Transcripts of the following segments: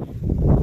you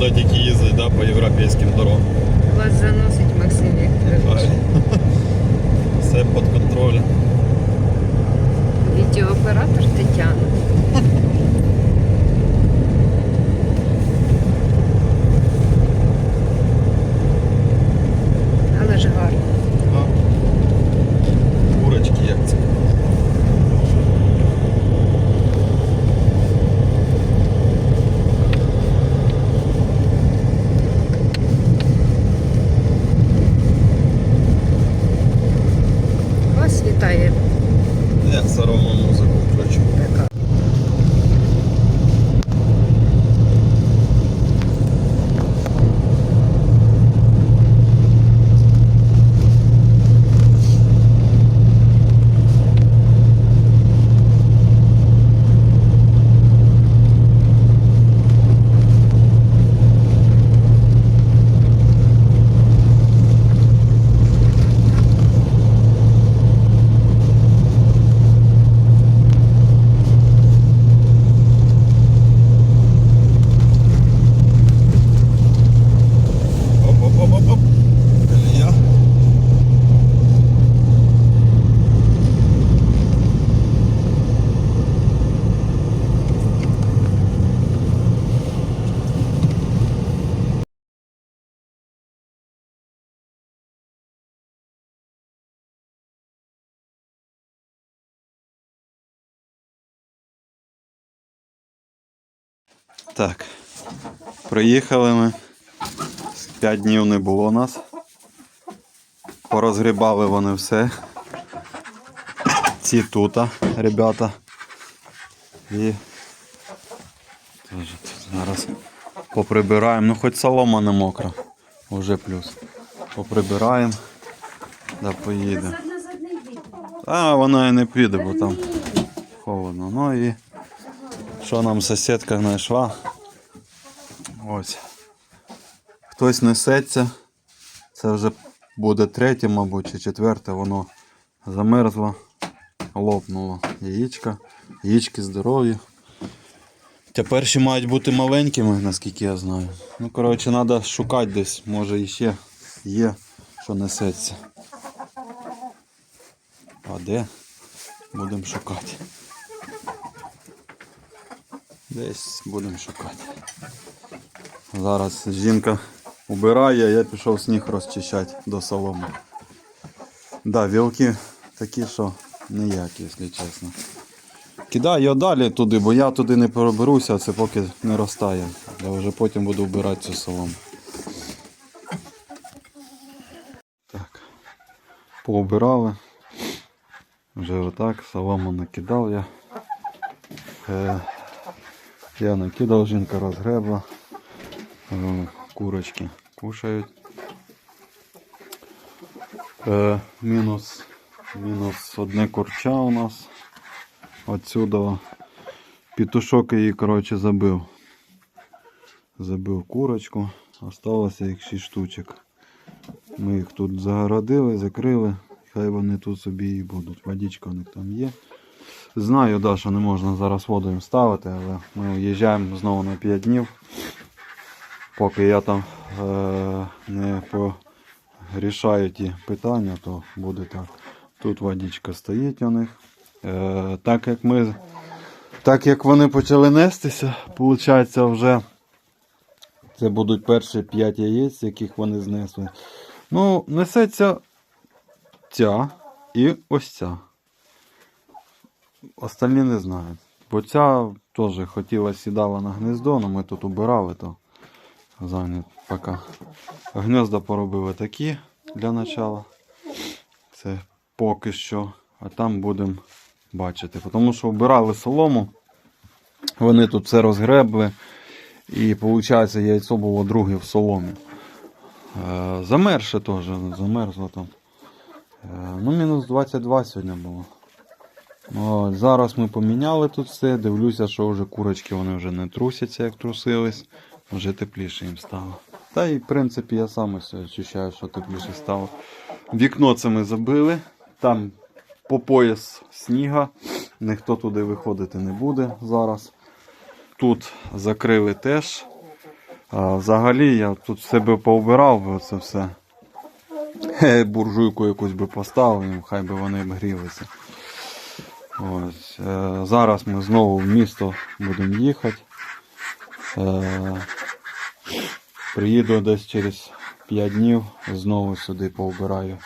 Шкода тільки їздить да, по європейським дорогам. Вас заносить Максим Вікторович. Все під контролем. Відеооператор Тетяна. Але ж гарно. А? Курочки як це. Вас вітає Я все одно музику включу. така. Оп-оп-оп-оп. Колія. Так, приїхали ми. П'ять днів не було нас. Порозгрібали вони все. Ці тута, ребята. І тут зараз поприбираємо. Ну хоч солома не мокра. Уже плюс. Поприбираємо. Да поїде. А вона і не піде, бо там холодно. Ну і що нам сусідка знайшла? Ось. Хтось несеться. Це вже буде третє, мабуть, чи четверте, воно замерзло, лопнуло яєчка. Яєчки здорові. Та перші мають бути маленькими, наскільки я знаю. Ну, коротше, треба шукати десь, може іще є, що несеться. А де? Будемо шукати. Десь будемо шукати. Зараз жінка убирає, я пішов сніг розчищати до соломи. Да, вілки такі, що ніякі, якщо чесно. Кидаю його далі туди, бо я туди не переберуся, це поки не розтає. Я вже потім буду вбирати цю солому. Так. Поубирали. Вже отак, солому накидав я. Е, я накидав, жінка розгребла. Е, Курочки кушають. Е, мінус, мінус одне курча у нас. Отсюда петушок її, коротше, забив. Забив курочку. Осталося їх 6 штучок. Ми їх тут загородили, закрили. Хай вони тут собі і будуть. Водичка у них там є. Знаю, да, що не можна зараз воду їм ставити, але ми уїжджаємо знову на 5 днів. Поки я там е- не порішаю ті питання, то буде так. Тут водичка стоїть у них. Е- так як ми. Так як вони почали нестися, виходить вже це будуть перші 5 яєць, яких вони знесли. Ну, несеться ця і ось ця. Остальні не знають. Бо ця теж хотіла сідала на гнездо, але ми тут убирали, то зайнят поки. Гнезда поробили такі для начала. Це поки що. А там будемо бачити. Тому що вбирали солому. Вони тут все розгребли. І виходить, яйцо було друге в соломі. Е, замерше теж, замерзло там. Е, ну, мінус 22 сьогодні було. От, зараз ми поміняли тут все. Дивлюся, що вже курочки вони вже не трусяться, як трусились. Вже тепліше їм стало. Та і в принципі я сам відчуваю, що тепліше стало. Вікно це ми забили. Там по пояс сніга. Ніхто туди виходити не буде зараз. Тут закрили теж. А, взагалі я тут себе поубирав би це все. Буржуйку якусь би поставив, хай би вони б грілися. Ось. Е, зараз ми знову в місто будемо їхати. Е, приїду десь через 5 днів, знову сюди поубираю.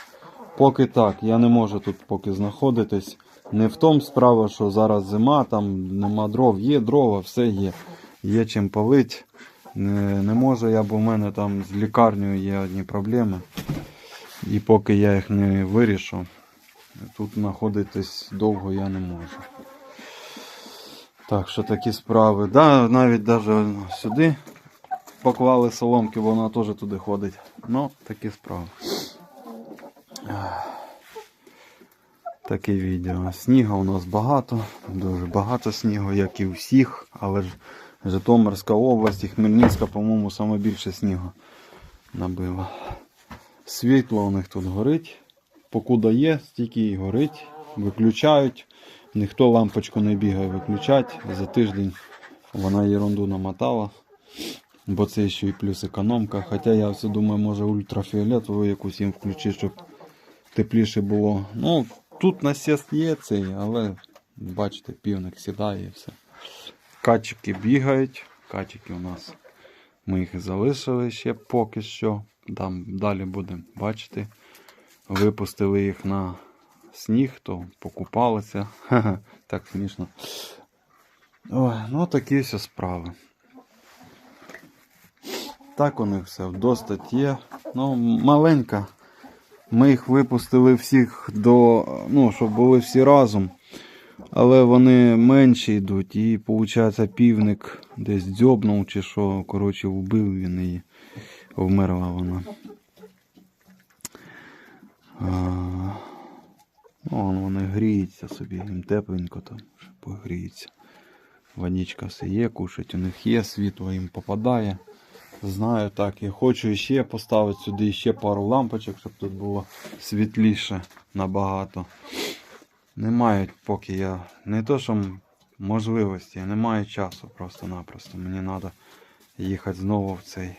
Поки так, я не можу тут поки знаходитись. Не в тому справа, що зараз зима, там нема дров, є дрова, все є. Є чим палить. Не, не можу я, бо в мене там з лікарнею є одні проблеми. І поки я їх не вирішу, тут знаходитись довго я не можу. Так що такі справи. Да, навіть даже сюди поклали соломки, бо вона теж туди ходить. Ну, такі справи. Таке відео. Снігу у нас багато, дуже багато снігу, як і у всіх, але ж Житомирська область і Хмельницька, по-моєму, саме більше снігу набила. Світло у них тут горить. Покуда є, стільки і горить, виключають. Ніхто лампочку не бігає виключати. За тиждень вона ерунду намотала. Бо це ще і плюс економка. Хоча я все думаю, може ультрафіолетову якусь їм включити, щоб тепліше було. Ну, тут насіст є цей, але бачите, півник сідає і все. Качики бігають. Качики у нас. Ми їх залишили ще поки що. Там далі будемо бачити. Випустили їх на сніг, то покупалися. Ха-ха, так смішно. Ну такі все справи. Так у них все достать є. Ну, маленька. Ми їх випустили всіх до. Ну, щоб були всі разом. Але вони менші йдуть, і виходить півник десь дзьобнув чи що, коротше, вбив він її. Вмерла вона. Ну, вони гріються собі, їм тепленько там, що погріються. Водичка все є, кушать у них є, світло їм попадає. Знаю так, я хочу ще поставити сюди ще пару лампочок, щоб тут було світліше набагато. Не мають поки я. Не то, що можливості, я не маю часу просто-напросто. Мені треба їхати знову в цей.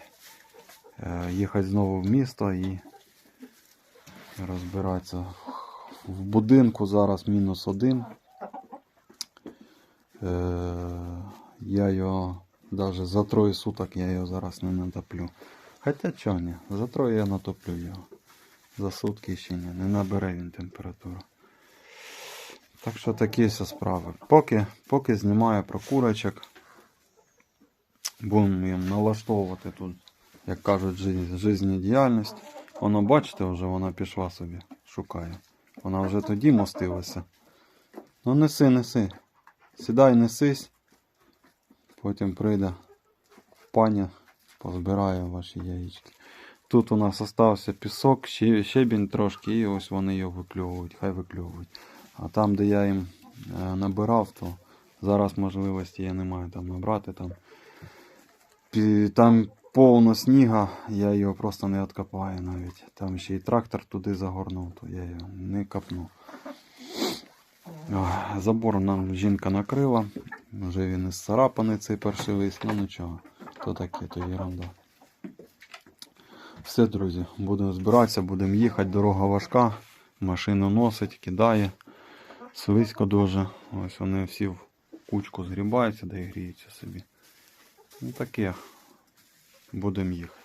е, Їхати знову в місто і розбиратися. В будинку зараз мінус один. Е, Я його навіть за троє суток я його зараз не натоплю. Хоча чого ні, за троє я натоплю його. За сутки ще ні, не набере він температуру. Так що такі все справи. Поки, поки знімаю про курочок. Будемо їм налаштовувати тут, як кажуть, жи- жизнедіяльність. Воно, бачите, вже вона пішла собі, шукає. Вона вже тоді мостилася. Ну неси, неси. Сідай, несись. Потім прийде пані, позбирає ваші яєчки. Тут у нас остався пісок, щебінь трошки, і ось вони його викльовують, хай викльовують. А там, де я їм е, набирав, то зараз можливості я не маю там набрати. Там, там повно сніга, я його просто не откопаю навіть. Там ще й трактор туди загорнув, то я його не копну. Забор нам жінка накрила. Вже він із царапаний цей перший лист, ну нічого. То таке, то ерунда. Все, друзі, будемо збиратися, будемо їхати. Дорога важка, машину носить, кидає. Слизько дуже. Ось вони всі в кучку згрібаються, де і гріються собі. Ну таке. Будемо їхати.